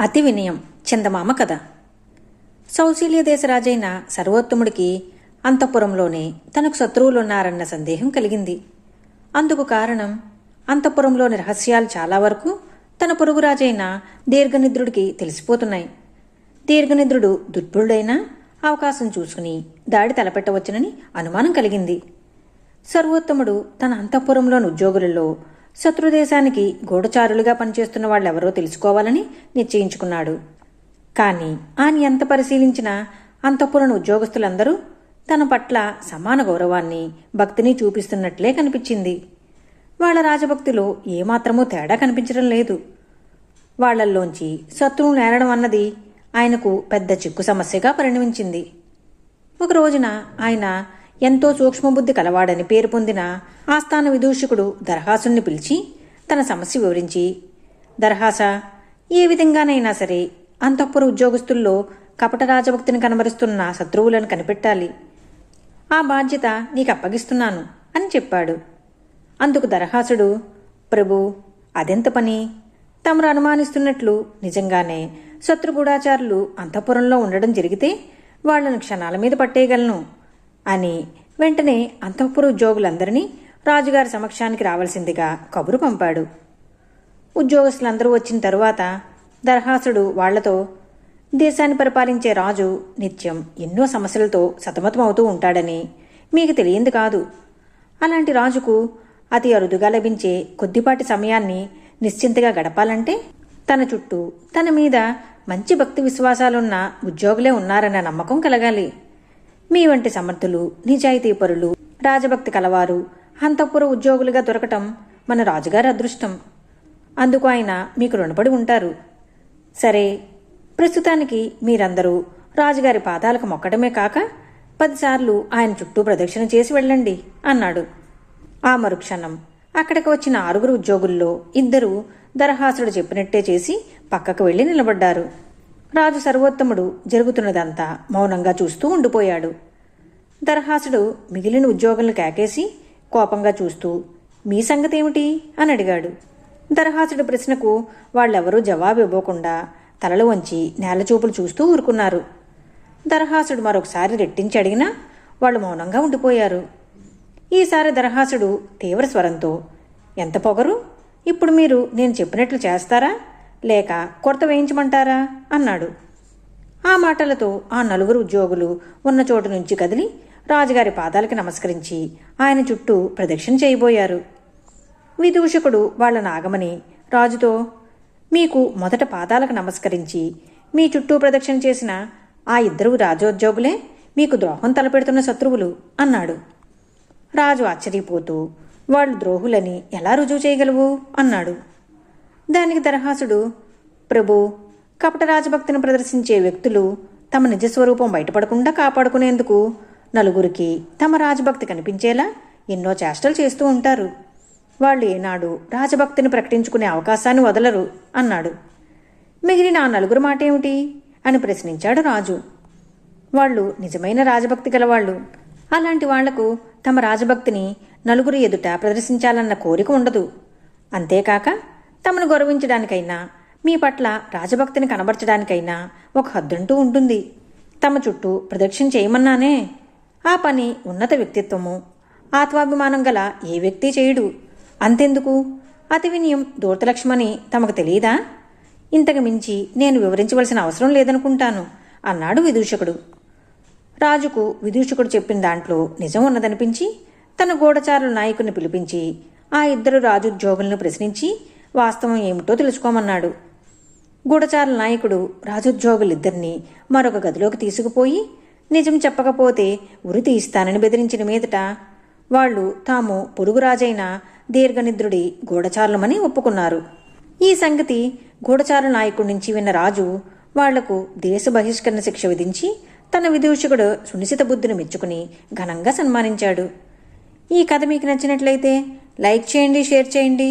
అతి వినయం. చందమామ కథ. సౌశీల్య దేశరాజైన సర్వోత్తముడికి అంతఃపురంలోనే తనకు శత్రువులున్నారన్న సందేహం కలిగింది. అందుకు కారణం అంతఃపురంలోని రహస్యాలు చాలా వరకు తన పొరుగురాజైన దీర్ఘనిద్రుడికి తెలిసిపోతున్నాయి. దీర్ఘనిద్రుడు దుర్బుడైనా అవకాశం చూసుకుని దాడి తలపెట్టవచ్చునని అనుమానం కలిగింది. సర్వోత్తముడు తన అంతఃపురంలోని ఉద్యోగులలో శత్రుదేశానికి గూఢచారులుగా పనిచేస్తున్న వాళ్ళెవరో తెలుసుకోవాలని నిశ్చయించుకున్నాడు. కాని ఆయన ఎంత పరిశీలించినా అంతఃపురం ఉద్యోగస్తులందరూ తన పట్ల సమాన గౌరవాన్ని భక్తిని చూపిస్తున్నట్లే కనిపించింది. వాళ్ళ రాజభక్తిలో ఏమాత్రమూ తేడా కనిపించడం లేదు. వాళ్ళల్లోంచి శత్రువు నేరడం అన్నది ఆయనకు పెద్ద చిక్కు సమస్యగా పరిణమించింది. ఒక రోజున ఆయన ఎంతో సూక్ష్మబుద్ధి కలవాడని పేరు పొందిన ఆస్థాన విదూషకుడు దర్హాసుని పిలిచి తన సమస్య వివరించి దరహాస ఏ విధంగానైనా సరే అంతఃపుర ఉద్యోగస్తుల్లో కపట రాజభక్తిని కనబరుస్తున్న శత్రువులను కనిపెట్టాలి. ఆ బాధ్యత నీకు అప్పగిస్తున్నాను అని చెప్పాడు. అందుకు దరహాసుడు ప్రభు అదెంత పని? తమరు అనుమానిస్తున్నట్లు నిజంగానే శత్రుగుడాచారులు అంతఃపురంలో ఉండడం జరిగితే వాళ్ళను క్షణాల మీద పట్టేయగలను. అని వెంటనే అంతఃపుర ఉద్యోగులందరినీ రాజుగారి సమక్షానికి రావాల్సిందిగా కబురు పంపాడు. ఉద్యోగస్తులందరూ వచ్చిన తరువాత దర్హాసుడు వాళ్ళతో దేశాన్ని పరిపాలించే రాజు నిత్యం ఎన్నో సమస్యలతో సతమతమవుతూ ఉంటాడని మీకు తెలియంది కాదు. అలాంటి రాజుకు అతి అరుదుగా లభించే కొద్దిపాటి సమయాన్ని నిశ్చింతగా గడపాలంటే తన చుట్టూ తన మీద మంచి భక్తి విశ్వాసాలున్న ఉద్యోగులే ఉన్నారన్న నమ్మకం కలగాలి. మీ వంటి సమర్థులు నిజాయితీపరులు రాజభక్తి కలవారు అంతఃపుర ఉద్యోగులుగా దొరకటం మన రాజుగారి అదృష్టం. అందుకు ఆయన మీకు రుణపడి ఉంటారు. సరే ప్రస్తుతానికి మీరందరూ రాజుగారి పాదాలకు మొక్కడమే కాక పదిసార్లు ఆయన చుట్టూ ప్రదక్షిణ చేసి వెళ్ళండి అన్నాడు. ఆ మరుక్షణం అక్కడికి వచ్చిన ఆరుగురు ఉద్యోగుల్లో ఇద్దరు దరహాసుడు చెప్పినట్టే చేసి పక్కకు వెళ్ళి నిలబడ్డారు. రాజు సర్వోత్తముడు జరుగుతున్నదంతా మౌనంగా చూస్తూ ఉండిపోయాడు. దరహాసుడు మిగిలిన ఉద్యోగులను కేకేసి కోపంగా చూస్తూ మీ సంగతేమిటి? అని అడిగాడు. దరహాసుడి ప్రశ్నకు వాళ్ళెవరూ జవాబు ఇవ్వకుండా తలలు వంచి నేలచూపులు చూస్తూ ఊరుకున్నారు. దరహాసుడు మరొకసారి రెట్టించి అడిగినా వాళ్ళు మౌనంగా ఉండిపోయారు. ఈసారి దరహాసుడు తీవ్ర స్వరంతో ఎంత పొగరు? ఇప్పుడు మీరు నేను చెప్పినట్లు చేస్తారా? లేక కొరత వేయించమంటారా? అన్నాడు. ఆ మాటలతో ఆ నలుగురు ఉద్యోగులు ఉన్న చోటు నుంచి కదిలి రాజుగారి పాదాలకి నమస్కరించి ఆయన చుట్టూ ప్రదక్షిణ చేయబోయారు. విదూషకుడు వాళ్ళ ఆగమని రాజుతో మీకు మొదట పాదాలకు నమస్కరించి మీ చుట్టూ ప్రదక్షిణ చేసిన ఆ ఇద్దరు రాజోద్యోగులే మీకు ద్రోహం తలపెడుతున్న శత్రువులు అన్నాడు. రాజు ఆశ్చర్యపోతూ వాళ్ళు ద్రోహులని ఎలా రుజువు చేయగలవు? అన్నాడు. దానికి దరహాసుడు ప్రభు. కపట రాజభక్తిని ప్రదర్శించే వ్యక్తులు తమ నిజస్వరూపం బయటపడకుండా కాపాడుకునేందుకు నలుగురికి తమ రాజభక్తి కనిపించేలా ఎన్నో చేష్టలు చేస్తూ ఉంటారు. వాళ్ళు ఏనాడు రాజభక్తిని ప్రకటించుకునే అవకాశాన్ని వదలరు అన్నాడు. మిగిలిన ఆ నలుగురు మాట ఏమిటి అని ప్రశ్నించాడు రాజు. వాళ్ళు నిజమైన రాజభక్తి గలవాళ్ళు. అలాంటి వాళ్ళకు తమ రాజభక్తిని నలుగురు ఎదుట ప్రదర్శించాలన్న కోరిక ఉండదు. అంతేకాక తమను గౌరవించడానికైనా మీ పట్ల రాజభక్తిని కనబరచడానికైనా ఒక హద్దంటూ ఉంటుంది. తమ చుట్టూ ప్రదక్షిణ చేయమన్నానే. ఆ పని ఉన్నత వ్యక్తిత్వము. ఆత్మాభిమానం గల ఏ వ్యక్తి చేయుడు? అంతెందుకు? అతి వినయం దూర్తలక్ష్మని తమకు తెలియదా? ఇంతకు మించి నేను వివరించవలసిన అవసరం లేదనుకుంటాను అన్నాడు విదూషకుడు. రాజుకు విదూషకుడు చెప్పిన దాంట్లో నిజం ఉన్నదనిపించి తన గూఢచారుల నాయకుని పిలిపించి ఆ ఇద్దరు రాజుద్యోగులను ప్రశ్నించి వాస్తవం ఏమిటో తెలుసుకోమన్నాడు. గూఢచారుల నాయకుడు రాజోద్యోగులిద్దరినీ మరొక గదిలోకి తీసుకుపోయి నిజం చెప్పకపోతే ఉరి తీస్తానని బెదిరించిన మీదట వాళ్ళు తాము పొరుగురాజైన దీర్ఘనిద్రుడి గూఢచారులమని ఒప్పుకున్నారు. ఈ సంగతి గూఢచారుల నాయకుడి నుంచి విన్న రాజు వాళ్ళకు దేశ బహిష్కరణ శిక్ష విధించి తన విదూషకుడు సునిశిత బుద్ధిని మెచ్చుకుని ఘనంగా సన్మానించాడు. ఈ కథ మీకు నచ్చినట్లయితే లైక్ చేయండి షేర్ చేయండి.